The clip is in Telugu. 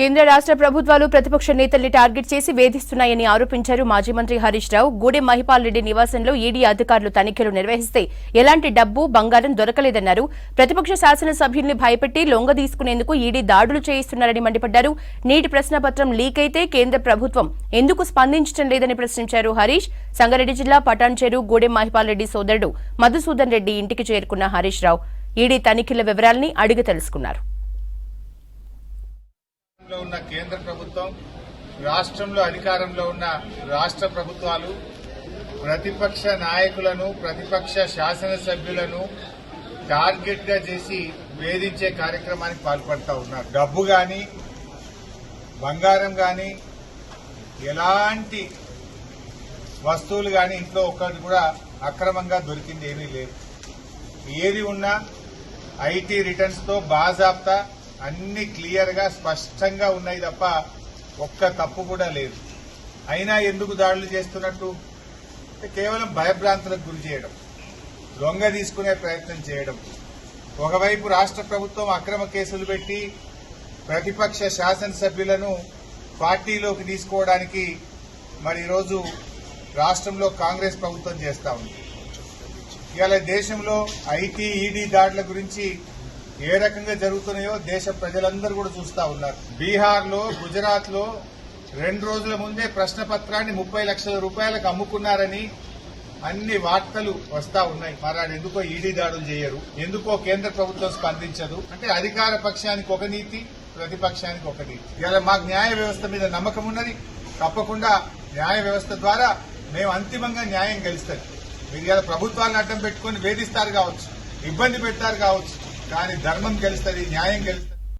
కేంద్ర రాష్ట్ర ప్రభుత్వాలు ప్రతిపక్ష నేతల్ని టార్గెట్ చేసి వేధిస్తున్నాయని ఆరోపించారు మాజీ మంత్రి హరీష్ రావు. గూడెం మహిపాల్ రెడ్డి నివాసంలో ఈడీ అధికారులు తనిఖీలు నిర్వహిస్తే ఎలాంటి డబ్బు బంగారం దొరకలేదన్నారు. ప్రతిపక్ష శాసనసభ్యుల్ని భయపెట్టి లొంగ తీసుకునేందుకు ఈడీ దాడులు చేయిస్తున్నారని మండిపడ్డారు. నీటి ప్రశ్నపత్రం లీక్ అయితే కేంద్ర ప్రభుత్వం ఎందుకు స్పందించడం లేదని ప్రశ్నించారు హరీష్. సంగారెడ్డి జిల్లా పటాన్చేరు గూడెం మహిపాల్ రెడ్డి సోదరుడు మధుసూదన్ రెడ్డి ఇంటికి చేరుకున్న హరీష్ రావు. ఈడీ తనిఖీల వివరాల్ని అడిగి తెలుసుకున్నారు. ఉన్న కేంద్ర ప్రభుత్వం రాష్ట్రంలో అధికారంలో ఉన్న రాష్ట్ర ప్రభుత్వాలు ప్రతిపక్ష నాయకులను ప్రతిపక్ష శాసనసభ్యులను టార్గెట్గా చేసి వేధించే కార్యక్రమానికి పాల్పడతా ఉన్నారు. డబ్బు గాని బంగారం గాని ఎలాంటి వస్తువులు గాని ఇంట్లో ఒక్కటి కూడా అక్రమంగా దొరికింది ఏమీ లేదు. ఏది ఉన్నా ఐటీ రిటర్న్స్తో బాజాబ్తా అన్ని క్లియర్గా స్పష్టంగా ఉన్నాయి తప్ప ఒక్క తప్పు కూడా లేదు. అయినా ఎందుకు దాడులు చేస్తున్నట్టు? కేవలం భయభ్రాంతులకు గురి చేయడం దొంగ తీసుకునే ప్రయత్నం చేయడం. ఒకవైపు రాష్ట్ర ప్రభుత్వం అక్రమ కేసులు పెట్టి ప్రతిపక్ష శాసనసభ్యులను పార్టీలోకి తీసుకోవడానికి మరి ఈరోజు రాష్ట్రంలో కాంగ్రెస్ ప్రభుత్వం చేస్తా ఉంది. ఇవాళ దేశంలో ఐటీ ఈడీ దాడుల గురించి ఏ రకంగా జరుగుతున్నాయో దేశ ప్రజలందరూ కూడా చూస్తా ఉన్నారు. బీహార్లో గుజరాత్లో రెండు రోజుల ముందే ప్రశ్న పత్రాన్ని ముప్పై లక్షల రూపాయలకు అమ్ముకున్నారని అన్ని వార్తలు వస్తా ఉన్నాయి. మరి ఎందుకో ఈడీ దాడులు చేయరు. ఎందుకో కేంద్ర ప్రభుత్వం స్పందించదు. అంటే అధికార పక్షానికి ఒక నీతి ప్రతిపక్షానికి ఒక నీతి. ఇలా మాకు న్యాయ వ్యవస్థ మీద నమ్మకం ఉన్నది. తప్పకుండా న్యాయ వ్యవస్థ ద్వారా మేము అంతిమంగా న్యాయం గెలుస్తుంది మీరు ఇలా ప్రభుత్వాలను అడ్డం పెట్టుకొని వేధిస్తారు కావచ్చు ఇబ్బంది పెడతారు కావచ్చు. కానీ ధర్మం గెలుస్తుంది న్యాయం గెలుస్తుంది.